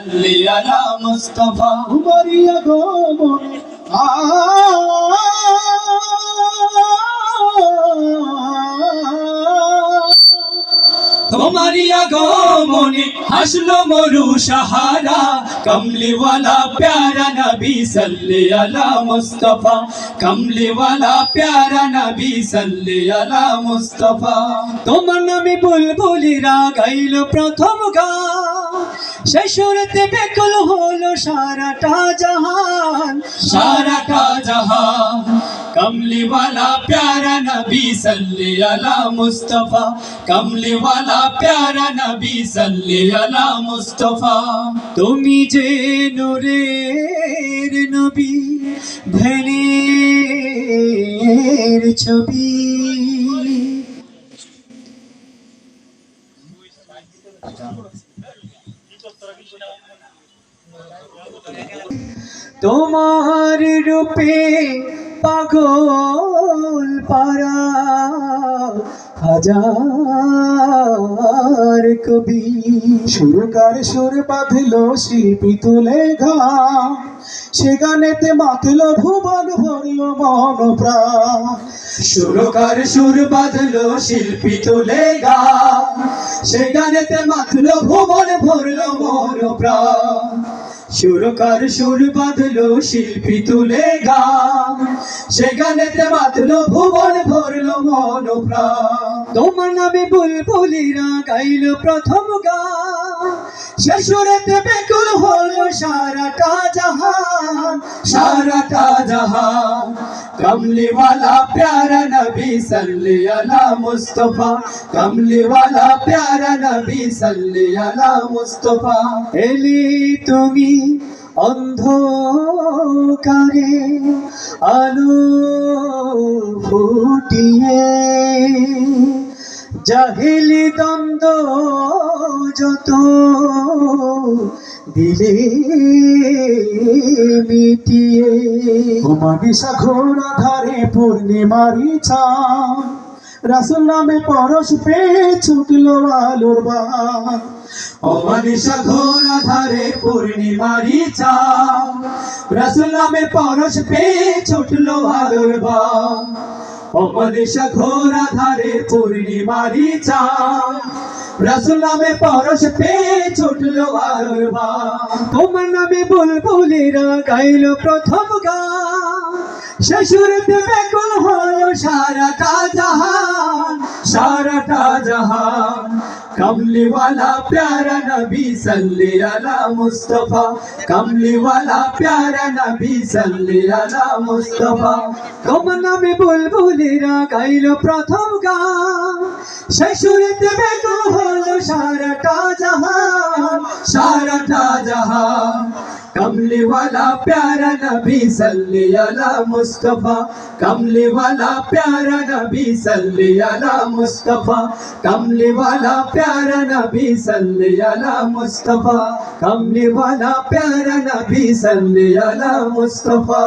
সাল্লি আলা মুস্তাফা, উমরিয়া গমন আ তোমারি আগমনে হাসলো মরু সাহারা। কমলিওয়ালা প্যারা নবী সাল্লি আলা মুস্তাফা। কমলিওয়ালা প্যারা নবী সাল্লি আলা মুস্তাফা। তোমার নামে বুলবুলিরা গাইল প্রথম গান। শেষরতে বেকুল হলো সারাটা জাহান। সারাটা জাহান। কমলিওয়ালা প্যারা নবী সাল্লি আলা মুস্তাফা। কমলিওয়ালা প্যারা নবী সাল্লি আলা মুস্তাফা। তুমি যে নূরের নবী ধনের ছবি। তোমার রূপে পাগল পারা হাজার কবি সুরকার সুর বাঁধল শিল্পী তুলে ঘা সে গানেতে মাতল ভুবন ভরল মন প্রাণ সুরকার সুর বাঁধল শিল্পী তুলে গা সে গানেতে মাতল ভুবন ভরল মন প্রাণ সুরকার সুর বাঁধলো শিল্পী তুলে গা সে বাঁধলো ভুবন, ভরলো মন তোমার নামে বুলবুলিরা গাইল প্রথম গা সে সুরেতে বেকুল হলো সারাটা জাহান সারাটা জাহান। कमली वाला प्यारा नबी सल्ली अला मुस्तफा कमली वाला प्यारा नबी सल्ली अला मुस्तफा এলি তুমি অন্ধকারে আলো ফুটিয়ে জাহিলি দ্বন্দ্ব যত দিলে মিটিয়ে। হুমানিসা ঘোড়া ধারে পূর্ণিমারি চান রাসুল নামে পরশ পেয়ে ছুটলো আলোর বা অমানিসা ঘোর ধারে পূর্ণিমারি চা রসুল নামে পরশ পে ছুটলো আলোর বা অমানিসা ঘোর ধারে পূর্ণিমারি চা রসুল নামে পরশ পে ছুটলো আলোর বা তোমার নামে বুলবুলিরা গাইল প্রথম গান শেষুরতে বেকুল হলো সারাটা জাহান সারাটা জাহান कमली वाला प्यारा नबी सल्ली अला मुस्तफा कमली वाला प्यारा नबी सल्ली अला मुस्तफा কমনা মে বুলবুলিরা গাইল প্রথম গান শেষুরতে বেকুল হলো সারাটা জাহান সারাটা জাহান कमली वाला प्यारा नबी सल्ली अला मुस्तफा कमली वाला प्यारा नबी सल्ली अला मुस्तफा कमली वाला प्यारा नबी सल्ली अला मुस्तफा कमली वाला प्यारा नबी सल्ली अला मुस्तफा